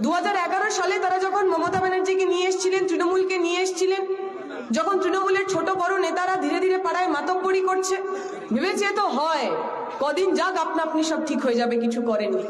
দু হাজার এগারো সালে তারা যখন মমতা ব্যানার্জিকে নিয়ে এসেছিলেন, তৃণমূলকে নিয়ে এসেছিলেন, যখন তৃণমূলের ছোট বড় নেতারা ধীরে ধীরে পাড়ায় মাতব্বরি করছে, ভেবেছে তো হয়, কদিন যাক আপনা আপনি সব ঠিক হয়ে যাবে, কিছু করেননি।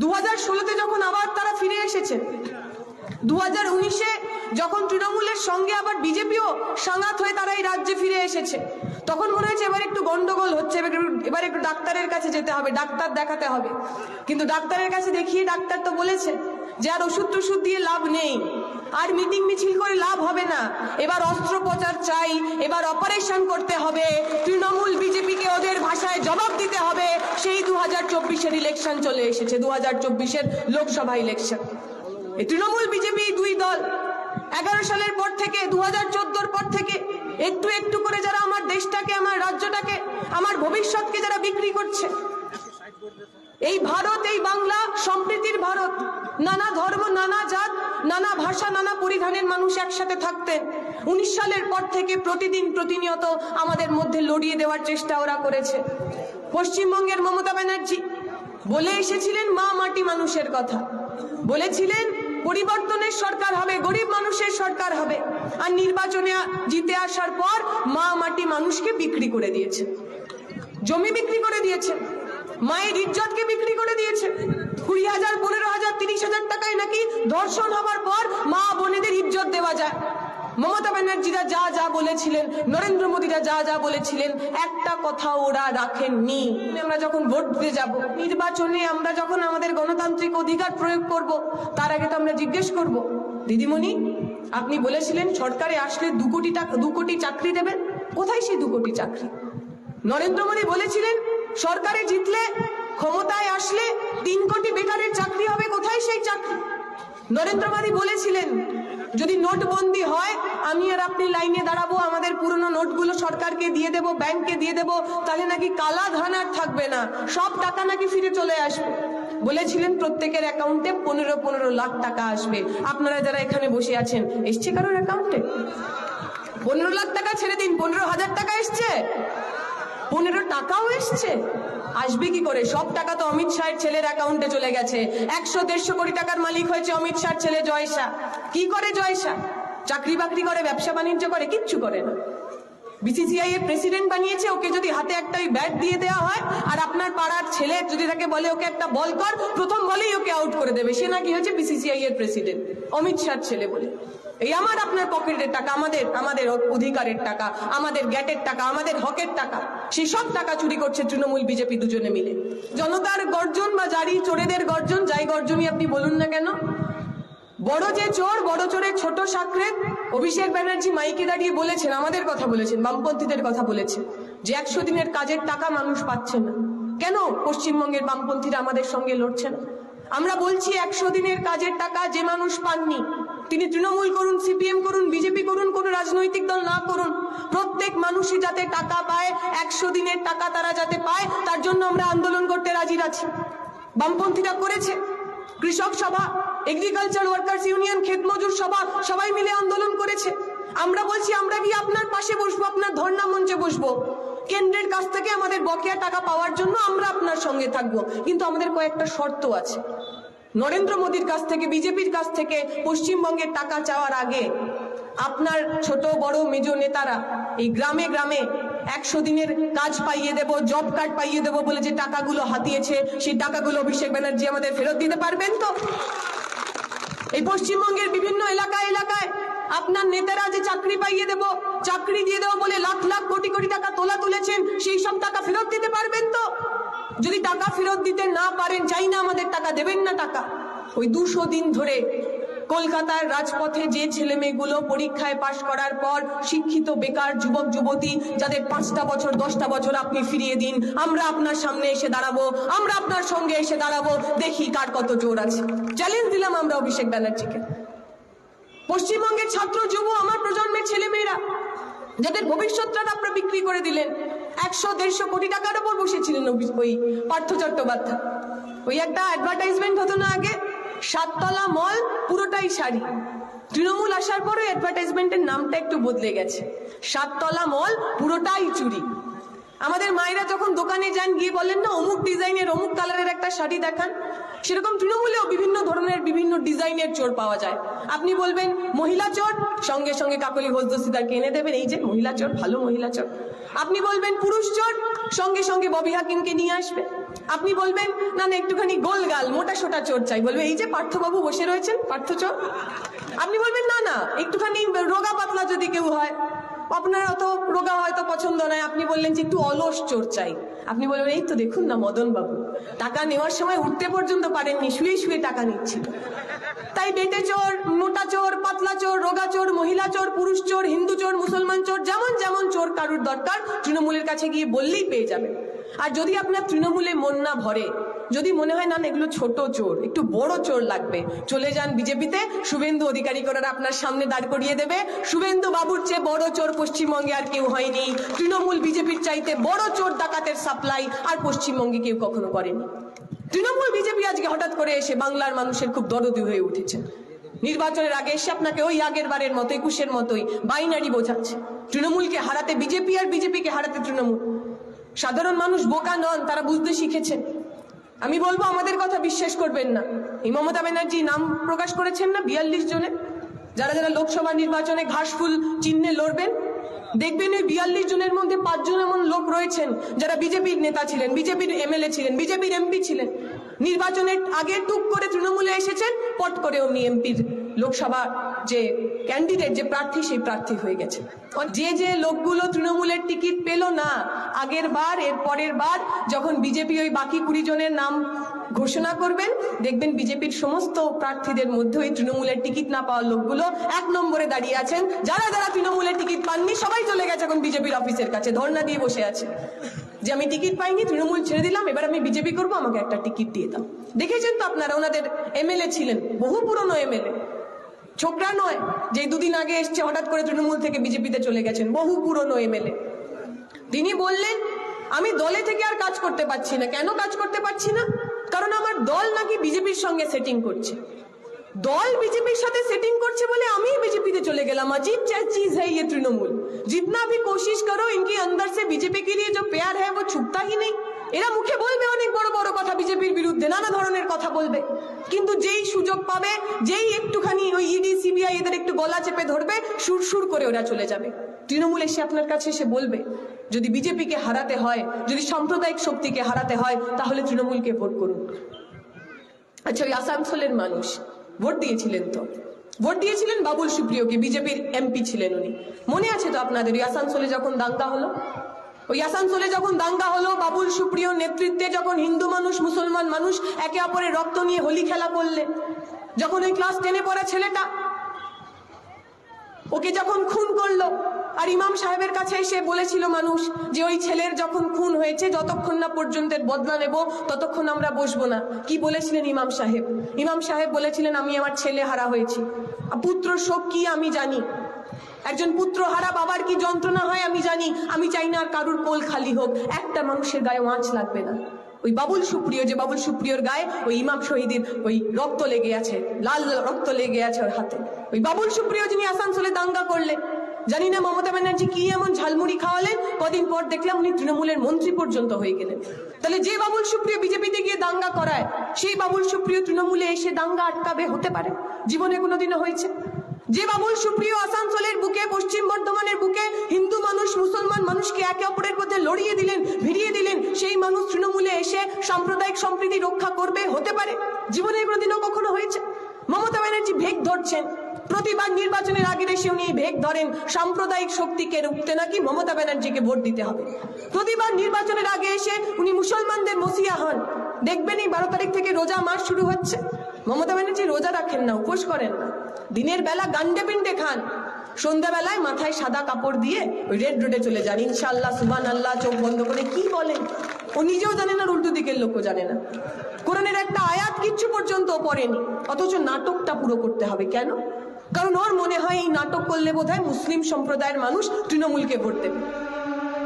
দু হাজার ষোলোতে যখন আবার তারা ফিরে এসেছেন দু হাজার উনিশে যখন তৃণমূলের সঙ্গে আবার বিজেপিও সাঙাত হয়ে তারা এই রাজ্যে ফিরে এসেছে, তখন মনে হয়েছে এবার একটু গন্ডগোল হচ্ছে, এবার একটু- এবার একটু ডাক্তারের কাছে যেতে হবে, ডাক্তার দেখাতে হবে। কিন্তু ডাক্তারের কাছে দেখিয়ে ডাক্তার তো বলেছে যে আর ওষুধ টষুধ দিয়ে লাভ নেই। আর মিটিং মিছিল করে লাভ হবে না। এবার অস্ত্রোপচার চাই, এবার অপারেশন করতে হবে। তৃণমূল বিজেপিকে ওদের ভাষায় জবাব দিতে হবে। সেই দু হাজার চব্বিশের ইলেকশন চলে এসেছে দু হাজার চব্বিশের লোকসভা ইলেকশন তৃণমূল বিজেপি দুই দল, এগারো সালের পর থেকে দু হাজার পর থেকে, একটু একটু করে যারা আমার দেশটাকে, আমার রাজ্যটাকে, আমার ভবিষ্যৎকে যারা বিক্রি করছে এই ভারত, এই বাংলা সম্প্রীতির ভারত। নানা ধর্ম, নানা জাত, নানা ভাষা, নানা পরিধানের মানুষ একসাথে থাকতেন। উনিশ সালের পর থেকে প্রতিদিন প্রতিনিয়ত আমাদের মধ্যে লড়িয়ে দেওয়ার চেষ্টা ওরা করেছে। পশ্চিমবঙ্গের মমতা ব্যানার্জি বলে এসেছিলেন মা মাটি মানুষের কথা। বলেছিলেন, পরিবর্তনের সরকার হবে, গরিব মানুষের সরকার হবে। আর নির্বাচনে জিতে আসার পর মা মাটি মানুষকে বিক্রি করে দিয়েছে। জমি বিক্রি করে দিয়েছে। মায়ের ইজ্জতকে বিক্রি করে দিয়েছে। কুড়ি হাজার, পনেরো হাজার, তিরিশ হাজার টাকায় নাকি ধর্ষণ হবার পর মা বোনেদের ইজ্জত দেওয়া যায়। মমতা ব্যানার্জিরা যা যা বলেছিলেন, নরেন্দ্র মোদীরা যা যা বলেছিলেন, একটা কথা ওরা রাখেননি। আমরা যখন ভোট দিতে যাব, নির্বাচনে আমরা যখন আমাদের গণতান্ত্রিক অধিকার প্রয়োগ করব, তার আগে তো আমরা জিজ্ঞেস করব, দিদিমণি, আপনি বলেছিলেন সরকারে আসলে দু কোটি টাকা, দু কোটি চাকরি দেবেন। কোথায় সেই দু কোটি চাকরি? নরেন্দ্র মোদী বলেছিলেন সরকারে জিতলে, ক্ষমতায় আসলে তিন কোটি বেকারের চাকরি হবে, কোথায় সেই চাকরি? নরেন্দ্র মোদী বলেছিলেন, যদি নোটবন্দি হয়, আমি আর আপনি লাইনে দাঁড়াবো, আমাদের পুরনো নোটগুলো সরকারকে দিয়ে দেব, ব্যাংককে দিয়ে দেব, তাহলে নাকি কালা ধান আর থাকবে না, সব টাকা নাকি ফিরে চলে আসবে। বলেছিলেন, প্রত্যেকের অ্যাকাউন্টে পনেরো পনেরো লাখ টাকা আসবে। আপনারা যারা এখানে বসে আছেন, এসছে কারোর অ্যাকাউন্টে? পনেরো লাখ টাকা ছেড়ে দিন, পনেরো হাজার টাকা এসছে? পনেরো টাকাও এসছে। আসবে কি করে? সব টাকা তো অমিত শাহের ছেলের অ্যাকাউন্টে চলে গেছে। একশো, দেড়শো কোটি টাকার মালিক হয়েছে অমিত শাহর ছেলে জয়সা কি করে জয়সা চাকরি বাকরি করে, ব্যবসা বাণিজ্য করে, কিচ্ছু করে না। বিসিসিআই এর প্রেসিডেন্ট বানিয়েছে, ওকে যদি হাতে একটা ওই ব্যাট দিয়ে দেওয়া হয়, আর আপনার পাড়ার ছেলে যদি তাকে বলে ওকে একটা বল কর, প্রথম বলেই ওকে আউট করে দেবে। সে নাকি হচ্ছে বিসিসিআই এর প্রেসিডেন্ট অমিত শাহর ছেলে বলে। এই আমার আপনার পকেটের টাকা, আমাদের আমাদের অধিকারের টাকা, আমাদের গ্যাটের টাকা, আমাদের হকের টাকা, সেই সব টাকা চুরি করছে তৃণমূল, বিজেপি দুজনে মিলে। জনতার গর্জন বা জারি, চোরেদের গর্জন, যাই গর্জনই আপনি বলুন না কেন? বড় যে চোর, বড় চোরের ছোট সাকরেত অভিষেক ব্যানার্জি মাইকে দাঁড়িয়ে বলেছেন, আমাদের কথা বলেছেন, বামপন্থীদের কথা বলেছেন, যে একশো দিনের কাজের টাকা মানুষ পাচ্ছে না। কেন পশ্চিমবঙ্গের বামপন্থীরা আমাদের সঙ্গে লড়ছে না? আমরা বলছি একশো দিনের কাজের টাকা যে মানুষ পাননি তিনি তৃণমূল করুন, সিপিএম করুন, বিজেপি করুন, কোন রাজনৈতিক দল না করুন, প্রত্যেক মানুষই যাতে টাকা পায়, একশো দিনের টাকা তারা যাতে পায়, তার জন্য আমরা আন্দোলন করতে রাজি আছি। বামপন্থীরা করেছে। কৃষক সভা এগ্রিকালচার ওয়ার্কার্স ইউনিয়ন ক্ষেত মজুর সভা, সবাই মিলে আন্দোলন করেছে। আমরা বলছি, আমরা গিয়ে আপনার পাশে বসবো, আপনার ধর্ণা মঞ্চে বসবো। কেন্দ্রের কাছ থেকে আমাদের বকেয়া টাকা পাওয়ার জন্য আমরা আপনার সঙ্গে থাকব। কিন্তু আমাদের কয়েকটা শর্ত আছে। নরেন্দ্র মোদীর কাছ থেকে, বিজেপির কাছ থেকে পশ্চিমবঙ্গের টাকা চাওয়ার আগে আপনার ছোট, বড়, মেজ নেতারা এই গ্রামে গ্রামে একশো দিনের কাজ পাইয়ে দেব, জব কার্ড পাইয়ে দেব বলে যে টাকাগুলো হাতিয়েছে, সেই টাকাগুলো অভিষেক ব্যানার্জি আমাদের ফেরত দিতে পারবেন তো? এই পশ্চিমবঙ্গের বিভিন্ন এলাকায় এলাকায় আপনার নেতারা যে চাকরি পাইয়ে দেব, চাকরি দিয়ে দেবো বলে লাখ লাখ কোটি কোটি টাকা তোলা তুলেছেন, সেই সব টাকা ফেরত দিতে পারবেন তো? যদি টাকা ফেরত দিতে না পারেন, চাই না আমাদের টাকা, দেবেন না টাকা। ওই দুশো দিন ধরে কলকাতার রাজপথে যে ছেলে মেয়েগুলো পরীক্ষায় পাশ করার পর শিক্ষিত, বেকার যুবক, যুবতী, যাদের পাঁচটা বছর, দশটা বছর আপনি ফিরিয়ে দিন, আমরা আপনার সামনে এসে দাঁড়াবো, আমরা আপনার সঙ্গে এসে দাঁড়াবো, দেখি কার কত জোর আছে। চ্যালেঞ্জ দিলাম আমরা অভিষেক ব্যানার্জিকে। পশ্চিমবঙ্গের ছাত্র, যুব, আমার প্রজন্মের ছেলেমেয়েরা, যাদের ভবিষ্যৎটা আপনারা বিক্রি করে দিলেন একশো, দেড়শো কোটি টাকার ওপর বসেছিলেন ওই- পার্থ চট্টোপাধ্যায় ওই একটা অ্যাডভার্টাইজমেন্ট হতো না আগে, সাততলা মল পুরোটাই শাড়ি। তৃণমূল আসার পরে অ্যাডভার্টাইজমেন্টের নামটা একটু বদলে গেছে। সাততলা মল পুরোটাই চুরি। আমাদের মায়েরা যখন দোকানে যান, গিয়ে বলেন, না, অমুক ডিজাইনের, অমুক কালারের একটা শাড়ি দেখান। সেরকম তৃণমূলেও বিভিন্ন ধরনের, বিভিন্ন ডিজাইনের চোর পাওয়া যায়। আপনি বলবেন, মহিলা চোর? সঙ্গে সঙ্গে কাকলি ঘোষ দস্তিদারকে এনে দেবেন, এই যে, মহিলা চোর, ভালো মহিলা চোর। আপনি বলবেন, পুরুষ চোর? সঙ্গে সঙ্গে ববি হাকিমকে নিয়ে আসবে। আপনি বলবেন, না না, একটুখানি গোলগাল মোটা সোটা চোর চাই। বলবে, এই যে, পার্থবাবু বসে রয়েছেন, পার্থ চোর? আপনি বলবেন, না না, একটুখানি রোগা পাতলা যদি কেউ হয়। আপনার অত রোগা হয়তো পছন্দ নয়। আপনি বললেন যে একটু অলস চোর চাই। আপনি বলবেন, এই তো দেখুন না মদন বাবু টাকা নেওয়ার সময় উঠতে পর্যন্ত পারেননি, শুয়ে শুয়ে টাকা নিচ্ছিল। তাই বেটে চোর, মোটা চোর, পাতলা চোর, রোগা চোর, মহিলা চোর, পুরুষ চোর, হিন্দু চোর, মুসলমান চোর, যেমন যেমন চোর কারুর দরকার, তৃণমূলের কাছে গিয়ে বললেই পেয়ে যাবেন। আর যদি আপনার তৃণমূলে মন না ভরে যদি মনে হয় না এগুলো ছোট চোর, একটু বড় চোর লাগবে। চলে যান বিজেপিতে, শুভেন্দু অধিকারী করার আপনার সামনে দাঁড় করিয়ে দেবে। শুভেন্দু বাবুর চেয়ে বড় চোর পশ্চিমবঙ্গে আর কেউ হয়নি। তৃণমূল বিজেপির চাইতে বড় চোর ডাকাতের সাপ্লাই আর পশ্চিমবঙ্গে কেউ কখনো করেনি। তৃণমূল বিজেপি আজকে হঠাৎ করে এসে বাংলার মানুষের খুব দরদি হয়ে উঠেছে। নির্বাচনের আগে এসে আপনাকে ওই আগের বারের মতো, একুশের মতোই বাইনারি বোঝাচ্ছে। তৃণমূলকে হারাতে বিজেপি আর বিজেপিকে হারাতে তৃণমূল। সাধারণ মানুষ বোকা নন, তারা বুঝতে শিখেছেন। আমি বলব আমাদের কথা বিশ্বাস করবেন না। এই মমতা ব্যানার্জি নাম প্রকাশ করেছেন না বিয়াল্লিশ জনে? যারা যারা লোকসভা নির্বাচনে ঘাসফুল চিহ্নে লড়বেন, দেখবেন ওই বিয়াল্লিশ জনের মধ্যে পাঁচজন এমন লোক রয়েছেন যারা বিজেপির নেতা ছিলেন, বিজেপির এমএলএ ছিলেন, বিজেপির এমপি ছিলেন। নির্বাচনের আগে টুক করে তৃণমূলে এসেছেন, পট করে অমনি এমপির লোকসভা যে ক্যান্ডিডেট যে প্রার্থী, সেই প্রার্থী হয়ে গেছে। যে যে লোকগুলো তৃণমূলের টিকিট পেল না, আগের বার, এর পরের বার, যখন বিজেপি ওই বাকি কুড়ি জনের নাম ঘোষণা করবেন, দেখবেন বিজেপির সমস্ত প্রার্থীদের মধ্যে ওই তৃণমূলের টিকিট না পাওয়ার লোকগুলো এক নম্বরে দাঁড়িয়ে আছেন। যারা যারা তৃণমূলের টিকিট পাননি, সবাই চলে গেছে এখন বিজেপির অফিসের কাছে, ধর্ণা দিয়ে বসে আছে। যে আমি টিকিট পাইনি, তৃণমূল ছেড়ে দিলাম, এবার আমি বিজেপি করব, আমাকে একটা টিকিট দিয়ে দাও। দেখেছেন তো আপনারা, ওনাদের এমএলএ ছিলেন, বহু পুরনো এমএলএ। ছোকরা নয় যে দুদিন আগে এসছে হঠাৎ করে তৃণমূল থেকে বিজেপিতে চলে গেছেন বহু পুরনো এমএলএ তিনি বললেন আমি দলে থেকে আর কাজ করতে পারছি না কেন কাজ করতে পারছি না কারণ আমার দল নাকি বিজেপির সঙ্গে সেটিং করছে দল বিজেপির সাথে সেটিং করছে বলে আমি बीजेपी चले गया अजीब क्या चीज है ये तृणमूल जितना भी कोशिश करो इनके अंदर से बीजेपी के लिए जो प्यार है वो छुपता ही नहीं এরা মুখে বলবে অনেক বড় বড় কথা বিজেপির বিরুদ্ধে, নানা ধরনের কথা বলবে। কিন্তু যেই সুযোগ পাবে, যেই একটুখানি ওই ইডি সিবিআই এদের একটু গলা চেপে ধরবে, সুর সুর করে ওরা চলে যাবে। তৃণমূল এসে আপনার কাছে এসে বলবে, যদি বিজেপিকে হারাতে হয়, যদি সাম্প্রদায়িক শক্তিকে হারাতে হয়, তাহলে তৃণমূলকে ভোট করুন। আচ্ছা ওই আসানসোলের মানুষ, ভোট দিয়েছিলেন তো? ভোট দিয়েছিলেন বাবুল সুপ্রিয়কে, বিজেপির এমপি ছিলেন উনি। মনে আছে তো আপনাদের, ওই আসানসোলে যখন দাঙ্গা হলো? ওই আসানসোলে যখন দাঙ্গা হলো, বাবুল সুপ্রিয় নেতৃত্বে যখন হিন্দু মানুষ, মুসলমান মানুষ একে অপরের রক্ত নিয়ে হোলি খেলা করলে, যখন ওই ক্লাস টেনে পড়া ছেলেটা ওকে যখন খুন করল, আর ইমাম সাহেবের কাছে এসে বলেছিল মানুষ যে ওই ছেলের যখন খুন হয়েছে, যতক্ষণ না পর্যন্ত বদলা নেব, ততক্ষণ আমরা বসবো না। কি বলেছিলেন ইমাম সাহেব? ইমাম সাহেব বলেছিলেন, আমি আমার ছেলে হারা হয়েছি। পুত্র শোক কি আমি জানি? একজন পুত্র হারা বাবার কি যন্ত্রণা হয় আমি জানি। আমি চাই না আর কারুর কোল খালি হোক। একটা মানুষের গায়ে মাছ লাগবে না। ওই বাবুল সুপ্রিয়, যে বাবুল সুপ্রিয়র গায়ে ওই ইমাম শহীদের ওই রক্ত লেগে আছে, লাল রক্ত লেগে আছে ওর হাতে। ওই বাবুল সুপ্রিয় যিনি আসানসোলে দাঙ্গা করলেন, জানি না মমতা ব্যানার্জি কি এমন ঝালমুড়ি খাওয়ালেন, কদিন পর দেখলাম উনি তৃণমূলের মন্ত্রী পর্যন্ত হয়ে গেলেন। তাহলে যে বাবুল সুপ্রিয় বিজেপিতে গিয়ে দাঙ্গা করায়, সেই বাবুল সুপ্রিয় তৃণমূলে এসে দাঙ্গা আটকাবে হতে পারে? জীবনে কোনোদিনও হয়েছে? যে বাবুল সুপ্রিয় আসানসোলের বুকে, পশ্চিম বর্ধমানের বুকে হিন্দু মানুষ, মুসলমান মানুষকে একে অপরের মধ্যে লড়িয়ে দিলেন, ভিড়িয়ে দিলেন। সেই মানুষ তৃণমূলে এসে সাম্প্রদায়িক সম্প্রীতি রক্ষা করবে, হতে পারে। জীবনে কোনোদিনও কখনো হয়েছে। মমতা ব্যানার্জি ভেগ ধরছেন। প্রতিবার নির্বাচনের আগে এসে উনি ভেগ ধরেন। সাম্প্রদায়িক শক্তিকে রুখতে নাকি মমতা ব্যানার্জিকে ভোট দিতে হবে। প্রতিবার নির্বাচনের আগে এসে উনি মুসলমানদের মসিয়া হন। দেখবেন এই বারো তারিখ থেকে রোজা মাস শুরু হচ্ছে। মমতা ব্যানার্জি রোজা রাখেন না, উপোস করেন না। দিনের বেলা গান্ডে পিন্ডে খান। সন্ধ্যাবেলায় মাথায় সাদা কাপড় দিয়ে ওই রেড রোডে চলে যান। ইনশাল্লাহ সুবান আল্লাহ চোখ বন্ধ করে কি বলেন? ও নিজেও জানে না উল্টো দিকের লোকও জানে না। কোরআনের একটা আয়াত কিচ্ছু পর্যন্ত পড়েনি। অথচ নাটকটা পুরো করতে হবে কেন? কারণ ওর মনে হয় এই নাটক করলে বোধহয় মুসলিম সম্প্রদায়ের মানুষ তৃণমূলকে ভোট দেবে।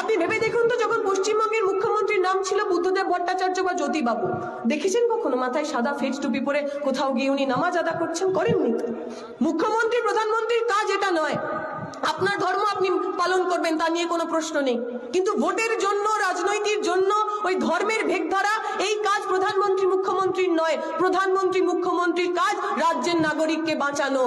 আপনি ভেবে দেখুন তো, যখন পশ্চিমবঙ্গের মুখ্যমন্ত্রীর নাম ছিল বুদ্ধদেব ভট্টাচার্য বা জ্যোতিবাবু, দেখেছেন কখনো মাথায় সাদা ফেজ টুপি পরে কোথাও গিয়ে উনি নামাজ আদা করছেন? করেননি মুখ্যমন্ত্রী, প্রধানমন্ত্রীর কাজ এটা নয়। আপনার ধর্ম আপনি পালন করবেন, তা নিয়ে কোনো প্রশ্ন নেই। কিন্তু ভোটের জন্য, রাজনৈতিক জন্য, ওই ধর্মের ভেদ ধরা এই কাজ প্রধানমন্ত্রী, মুখ্যমন্ত্রীর নয়। প্রধানমন্ত্রী, মুখ্যমন্ত্রীর কাজ রাজ্যের নাগরিককে বাঁচানো।